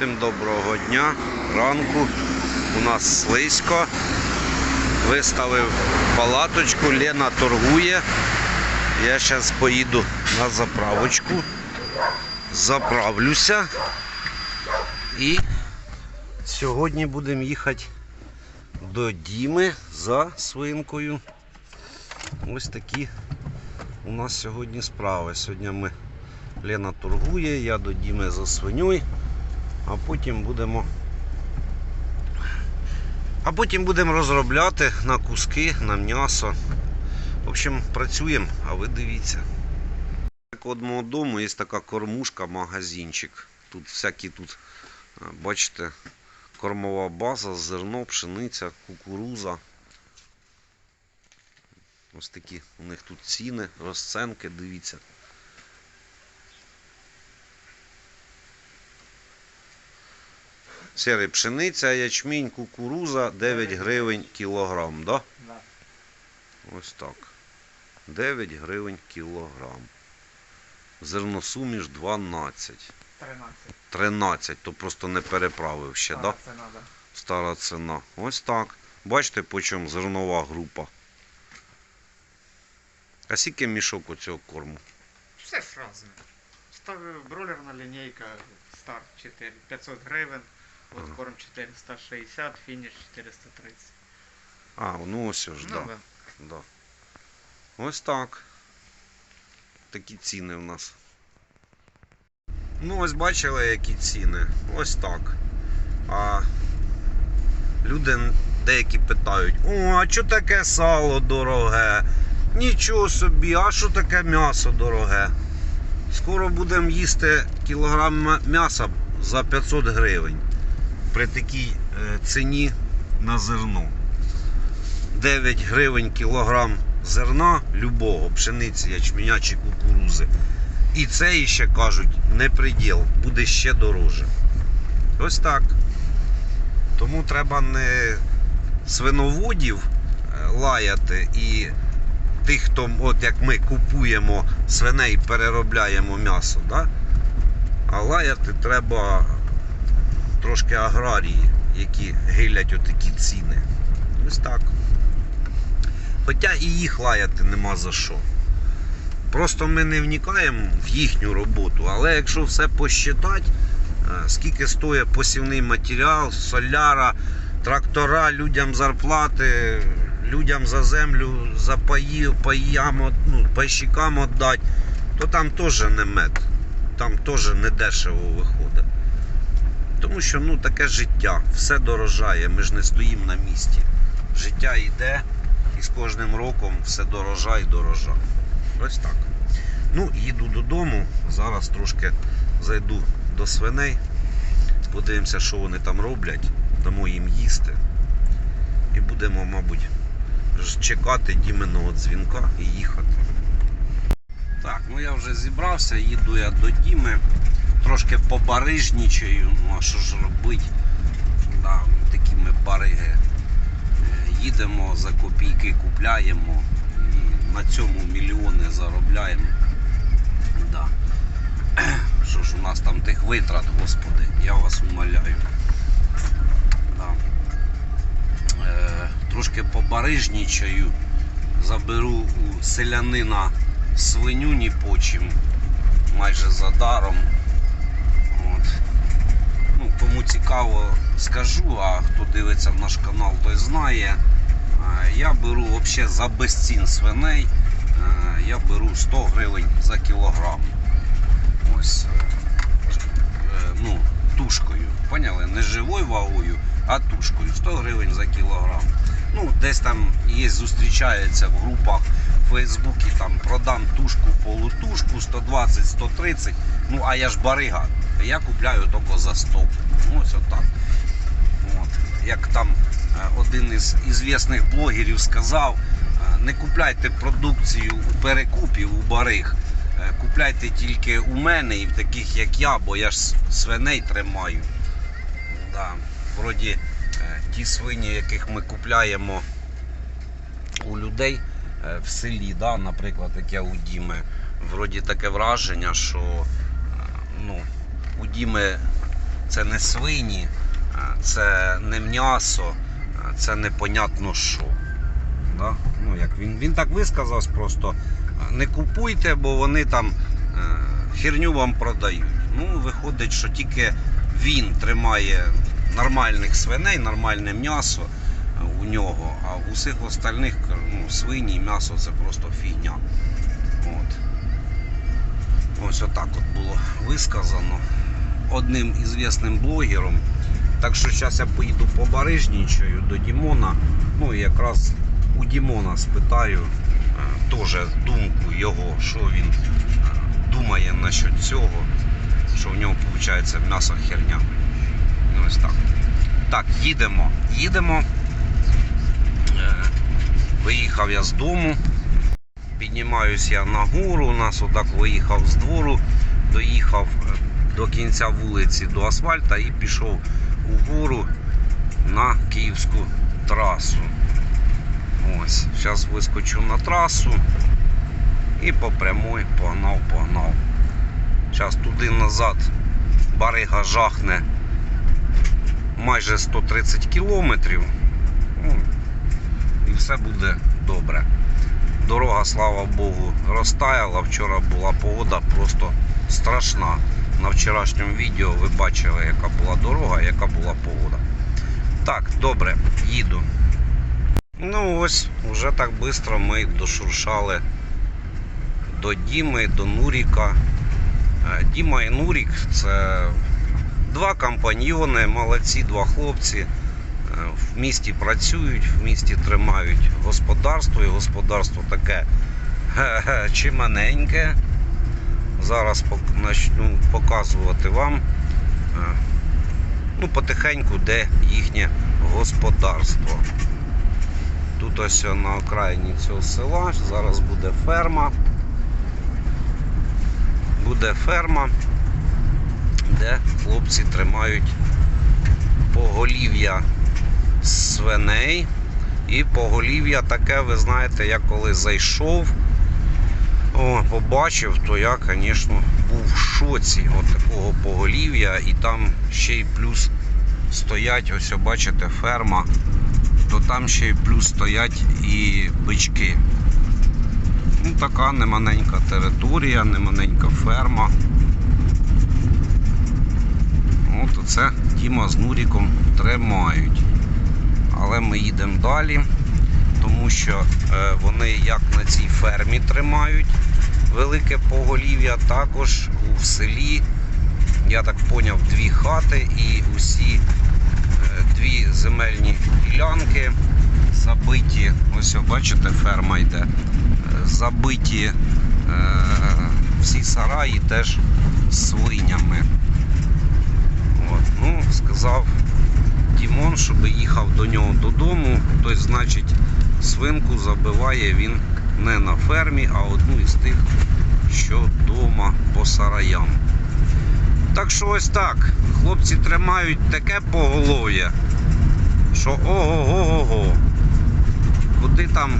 Всім доброго дня, ранку. У нас слизько. Виставив палаточку, Лена торгує. Я зараз поїду на заправочку, заправлюся. І сьогодні будемо їхати до Діми за свинкою. Ось такі у нас сьогодні справи. Сьогодні ми Лена торгує, я до Діми за свиньою, а потім будемо. А потім будемо розробляти на куски, на м'ясо. В общем, працюємо, а ви дивіться. Так от мого дому є така кормушка, магазинчик. Тут всякі тут, бачите, кормова база, зерно, пшениця, кукуруза. Ось такі у них тут ціни, розценки, дивіться. Сірий пшениця, ячмінь, кукуруза 9 гривень кілограм, да? Да. Ось так. 9 гривень кілограм. Зерносуміш 12. 13. 13, то просто не переправив ще, А, да? Це надо. Стара ціна. Ось так. Бачите, по чому зернова група. А скільки мішок оцього корму? Все ж разне. Ставив бройлерна лінійка, старт 4, 500 гривень, от Ага. корм 460, фініш 430. А, ну ось ж, Ну, да. да. Да. Ось так. Такі ціни в нас. Ну, ось бачили, які ціни. Ось так. А люди деякі питають: о, а що таке сало дороге? Нічого собі, а що таке м'ясо дороге? Скоро будемо їсти кілограм м'яса за 500 гривень при такій е, ціні на зерно. 9 гривень кілограм зерна любого, пшениці, ячменя чи кукурузи. І це іще кажуть не приділ, буде ще дороже. Ось так. Тому треба не свиноводів е, лаяти і тих, хто, от як ми купуємо свиней, переробляємо м'ясо, да? а лаяти треба трошки аграрії, які гилять отакі ціни. Ось так. Хоча і їх лаяти нема за що. Просто ми не вникаємо в їхню роботу. Але якщо все посчитати, е, скільки стоїть посівний матеріал, соляра, трактора, людям зарплати, людям за землю, за паї, паям, ну, пайщикам віддати, то там теж не мед. Там теж не дешево виходить. Тому що ну, таке життя, все дорожає, ми ж не стоїмо на місці. Життя йде, і з кожним роком все дорожа і дорожа. Ось так. Ну, їду додому. Зараз трошки зайду до свиней. Подивимося, що вони там роблять. Дамо їм їсти. І будемо, мабуть, чекати Діменого дзвінка і їхати. Так, ну я вже зібрався, їду я до Діми. Трошки побарижнічаю, ну а що ж робити? Да, такі ми бариги. Е, Їдемо за копійки, купляємо і на цьому мільйони заробляємо. Да. Що ж у нас там тих витрат, господи, я вас умоляю. Да. Е, трошки побарижнічаю, заберу у селянина свиню ні почим, майже за даром. Кому цікаво, скажу, а хто дивиться наш канал, той знає. Е, Я беру взагалі за безцін свиней. е, Я беру 100 гривень за кілограм. Ось. е, Ну, тушкою. Поняли? Не живою вагою, а тушкою. 100 гривень за кілограм. Ну, десь там є, зустрічається в групах в Фейсбуці, там продам тушку, полутушку, 120-130. Ну, а я ж барига. Я купляю тільки за 100. Ну, ось отак. От. Як там е, один із ізвісних блогерів сказав, е, не купляйте продукцію у перекупів, у бариг. Е, Купляйте тільки у мене і в таких як я, бо я ж свиней тримаю. Да. Вроді ті свині, яких ми купляємо у людей в селі, да, наприклад, як я у Діми, вроді таке враження, що ну, у Діми це не свині, це не м'ясо, це непонятно що. Да? Ну, як він, він так висказався просто. Не купуйте, бо вони там е, херню вам продають. Ну, виходить, що тільки він тримає нормальних свиней, нормальне м'ясо е, у нього, а в усіх остальних ну, свині і м'ясо це просто фігня. От. Ось отак от було висказано одним ізвісним блогером. Так що зараз я поїду по Барижнічою до Дімона. Ну і якраз у Дімона спитаю е, теж думку його, що він е, думає насчет цього, що в нього виходить м'ясо херня. Ну, ось так. Так, їдемо. Їдемо. Е, Виїхав я з дому. Піднімаюсь я на гору. У нас отак виїхав з двору, доїхав до кінця вулиці до асфальта і пішов угору на київську трасу. Ось, зараз вискочу на трасу і по прямой погнав, погнав. Зараз туди назад барига жахне майже 130 кілометрів. Ну, і все буде добре. Дорога, слава Богу, розтаяла. Вчора була погода просто страшна. На вчорашньому відео ви бачили, яка була дорога, яка була погода. Так, добре, їду. Ну ось, вже так швидко ми дошуршали до Діми, до Нуріка. Е, Діма і Нурік це два компаньйони, молодці, два хлопці. Е, В місті працюють, в місті тримають господарство, і господарство таке чиманеньке. Зараз начну показувати вам е, ну, потихеньку, де їхнє господарство. Тут ось на окраїні цього села зараз буде ферма. Буде ферма, де хлопці тримають поголів'я свиней. І поголів'я таке, ви знаєте, я коли зайшов, о, побачив, то я, звісно, був в шоці от такого поголів'я. І там ще й плюс стоять, ось бачите, ферма, то там ще й плюс стоять і бички. Ну, така немаленька територія, немаленька ферма. От оце Діма з Нуріком тримають. Але ми їдемо далі, тому що е, вони як на цій фермі тримають велике поголів'я, також у селі, я так поняв, дві хати і усі е, дві земельні ділянки забиті. Ось бачите, ферма йде. е, Забиті всі сараї теж свинями. От, ну, сказав Дімон, щоб їхав до нього додому, тобто, значить, свинку забиває він не на фермі, а одну із тих, що вдома по сараям. Так що ось так. Хлопці тримають таке поголов'я, що ого-го-го-го. Куди там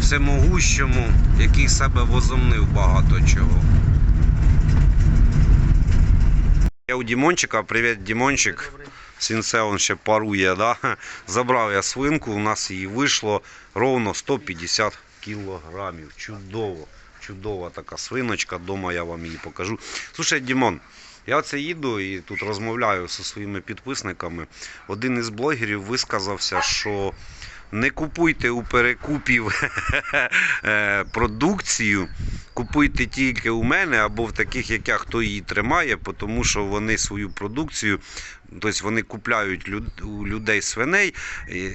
всемогущому, який себе возомнив багато чого. Я у Дімончика, привіт, Дімончик. Сінце он ще парує, да? Забрав я свинку, у нас її вийшло ровно 150 кілограмів. Чудово, чудова така свиночка. Дома я вам її покажу. Слушай, Дімон, я оце їду і тут розмовляю зі своїми підписниками. Один із блогерів висказався, що не купуйте у перекупів е, продукцію. Купуйте тільки у мене або в таких, як я, хто її тримає, тому що вони свою продукцію, тобто вони купляють у людей свиней, і,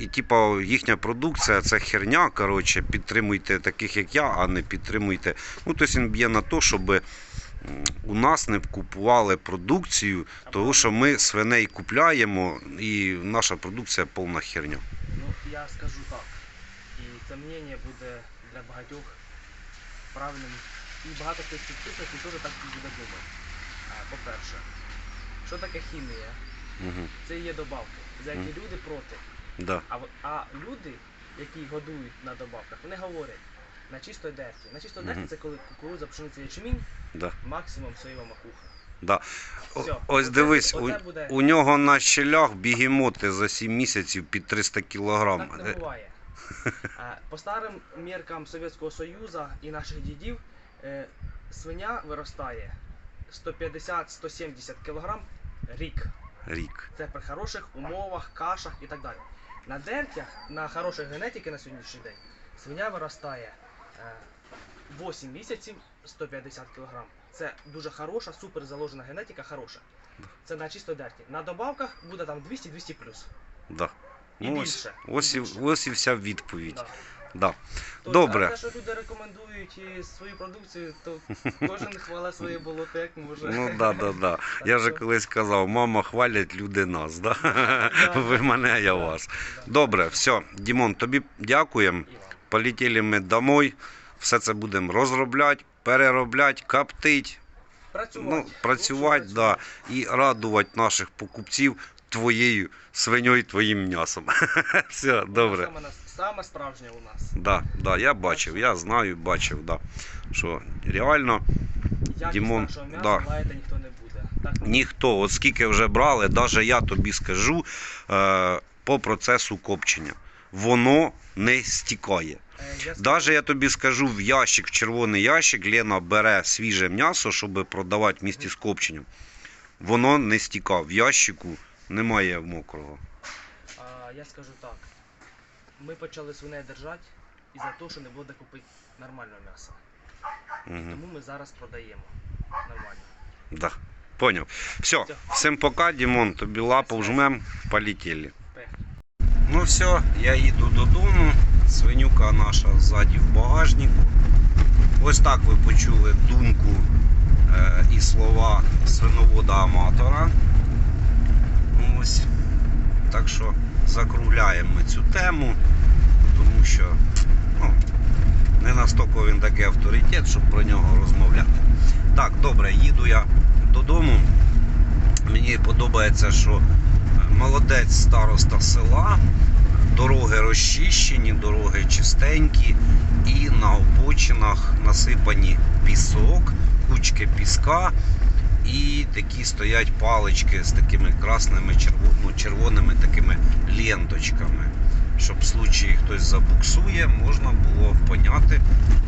і типа їхня продукція це херня. Коротше, підтримуйте таких, як я, а не підтримуйте. Ну, тобто він б'є на те, щоб у нас не купували продукцію, тому що ми свиней купляємо і наша продукція повна херня. Ну, я скажу так. І це мнення буде для багатьох правильним. І багато хто підписників теж так буде думати. По-перше, що таке хімія? Угу. Це є добавки, за які люди проти. Да. А, а люди, які годують на добавках, вони говорять на чисто дерті. На чисто дерті Мгм. це коли кукурудза, пшениця, ячмінь, Да. максимум соєва макуха. Да. Все. ось Оце- дивись, у, оце буде... у нього на щелях бігемоти за 7 місяців під 300 кілограм. Так не буває. Е, По старим міркам Совєтського Союзу і наших дідів е, свиня виростає 150-170 кг рік. Рік. Це при хороших умовах, кашах і так далі. На дертях, на хорошій генетиці на сьогоднішній день, свиня виростає е, 8 місяців 150 кг. Це дуже хороша, супер заложена генетика, хороша. Це на чисто дерті. На добавках буде там 200-200 плюс. Да. І Ну, ось, більше, і ось, і, більше. ось і вся відповідь. Да. Да. Тобто, Добре. А те, що люди рекомендують і свою продукцію, то кожен хвале своє болото, як може. Ну да, да, да. Я же колись казав, мама хвалять люди нас, да? Да. Ви мене, я Да. вас. Да. Добре, все, Дімон, тобі дякуємо. Полетіли ми домой. Все це будемо розробляти, переробляти, коптити, Працювати. ну, працювати, Лучше да, і радувати наших покупців твоєю свиньою, твоїм м'ясом. Все, добре. Саме, справжнє у нас. Да, да, я бачив, я знаю, бачив, да. Що реально Як Дімон, нашого м'яса да. лаяти ніхто не буде. Так, ніхто, от скільки вже брали, навіть я тобі скажу е, по процесу копчення. Воно не стікає. е, я Даже я тобі скажу, в ящик, в червоний ящик, Лена бере свіже м'ясо, щоб продавати в місті з копченням. Воно не стікає. В ящику немає мокрого. а, я скажу так. Ми почали свиней держати із за того, що не було де купити нормального м'яса. Угу. Тому ми зараз продаємо нормально. Да. Поняв. Все, Все. всім пока, Дімон, тобі лапу жмем, полетіли. Ну все, я їду додому. Свинюка наша ззаді в багажнику. Ось так ви почули думку е, і слова свиновода-аматора. Ось. Так що закругляємо ми цю тему, тому що ну, не настільки він такий авторитет, щоб про нього розмовляти. Так, добре, їду я додому. Мені подобається, що е, молодець староста села, дороги розчищені, дороги чистенькі, і на обочинах насипані пісок, кучки піска, і такі стоять палички з такими красними черво- ну, червоними такими ленточками. Щоб в случаї хтось забуксує, можна було поняти,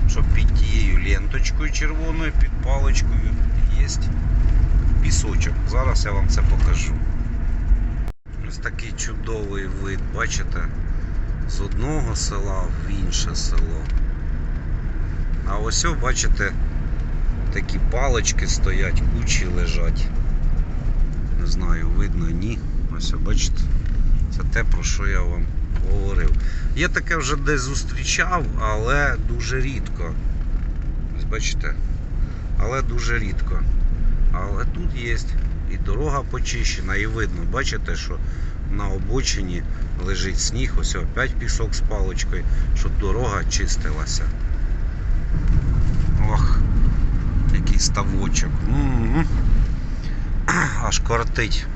що під тією ленточкою червоною, під паличкою є пісочок. Зараз я вам це покажу. Ось такий чудовий вид, бачите? З одного села в інше село. А ось, бачите, такі палички стоять, кучі лежать. Не знаю, видно, ні. Ось, бачите? Це те, про що я вам говорив. Я таке вже десь зустрічав, але дуже рідко. Ось бачите? Але дуже рідко. Але тут є і дорога почищена, і видно, бачите, що на обочині лежить сніг, ось опять пісок з паличкою, щоб дорога чистилася. Ставочок. Аж кортить,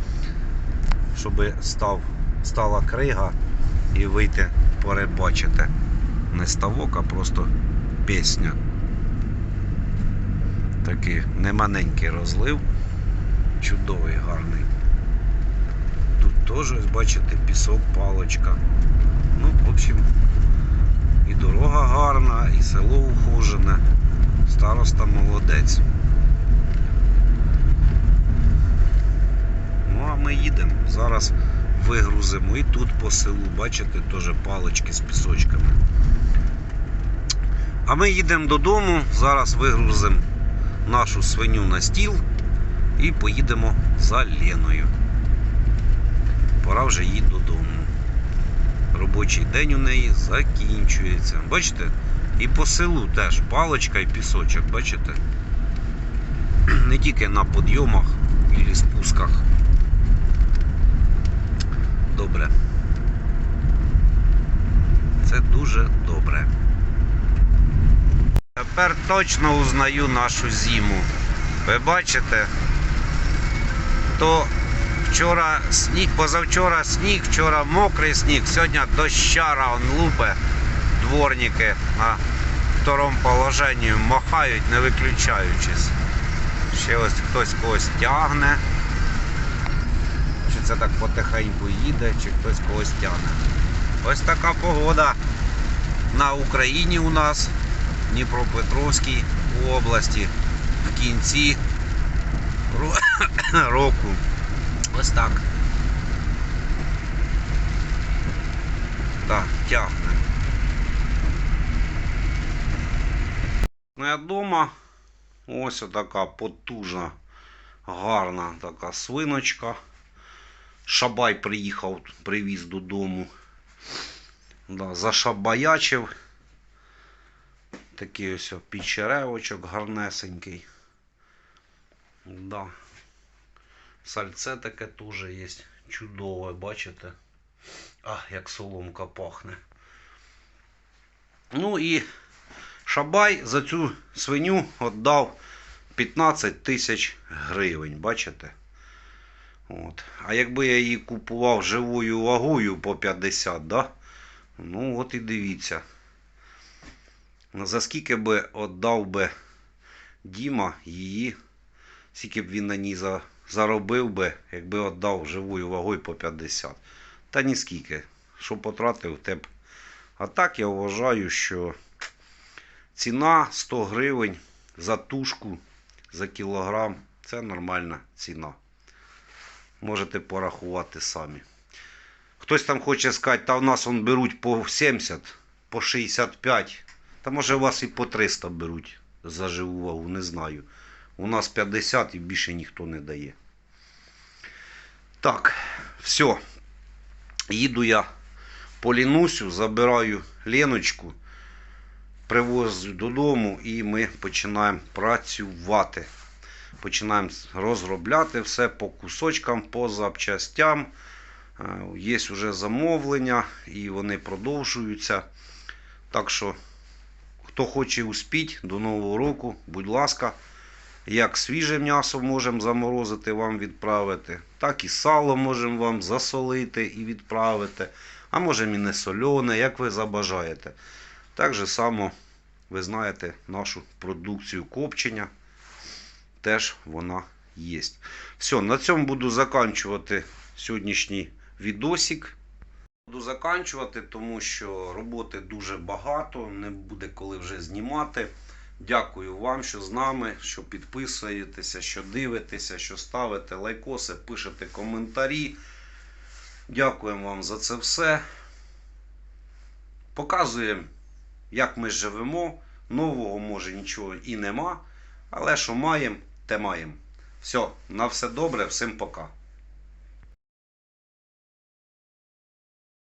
щоб став, стала крига і вийти перебачити. Не ставок, а просто пісня. Такий немаленький розлив. Чудовий, гарний. Тут теж, ось бачите, пісок, палочка. Ну, в общем, і дорога гарна, і село ухожене. Староста молодець. Ну, а ми їдемо. Зараз вигрузимо і тут по селу, бачите, теж палички з пісочками. А ми їдемо додому, зараз вигрузимо нашу свиню на стіл і поїдемо за Леною. Пора вже їй додому. Робочий день у неї закінчується. Бачите? І по селу теж паличка і пісочок, бачите? Не тільки на підйомах і спусках. Добре. Це дуже добре. Тепер точно узнаю нашу зиму. Ви бачите? То вчора сніг, позавчора сніг, вчора мокрий сніг, сьогодні дощара он лупе. Дворники на второму положенні махають, не виключаючись. Ще ось хтось когось тягне. Це так потихеньку їде, чи хтось когось тягне. Ось така погода на Україні у нас, в Дніпропетровській області, в кінці року. Ось так. Так, тягне. Ну, я вдома. Ось отака потужна, гарна така свиночка. Шабай приїхав, привіз додому. Да, зашабаячив. Такий ось підчеревочок гарнесенький. Да. Сальце таке теж є. Чудове, бачите? А, як соломка пахне. Ну і Шабай за цю свиню віддав 15 тисяч гривень, бачите? От. А якби я її купував живою вагою по 50, да? ну от і дивіться. За скільки би віддав би Діма її, скільки б він на ній за, заробив би, якби віддав живою вагою по 50. Та ні скільки. Що потратив, те. А так я вважаю, що ціна 100 гривень за тушку за кілограм це нормальна ціна. Можете порахувати самі. Хтось там хоче сказати, та в нас он беруть по 70, по 65. Та може вас і по 300 беруть за живу вагу, не знаю. У нас 50 і більше ніхто не дає. Так, все. Їду я по Лінусю, забираю Леночку, привозю додому і ми починаємо працювати. Починаємо розробляти все по кусочкам, по запчастям. Е, Є вже замовлення і вони продовжуються. Так що, хто хоче успіть до Нового року, будь ласка, як свіже м'ясо можемо заморозити, вам відправити, так і сало можемо вам засолити і відправити. А можемо і не солене, як ви забажаєте. Так же само, ви знаєте, нашу продукцію копчення. Теж вона є. Все, на цьому буду заканчувати сьогоднішній відосик. Буду заканчувати, тому що роботи дуже багато, не буде коли вже знімати. Дякую вам, що з нами, що підписуєтеся, що дивитеся, що ставите лайкоси, пишете коментарі. Дякуємо вам за це все. Показуємо, як ми живемо. Нового може нічого і нема. Але що маємо, те маємо. Все, на все добре, всім пока.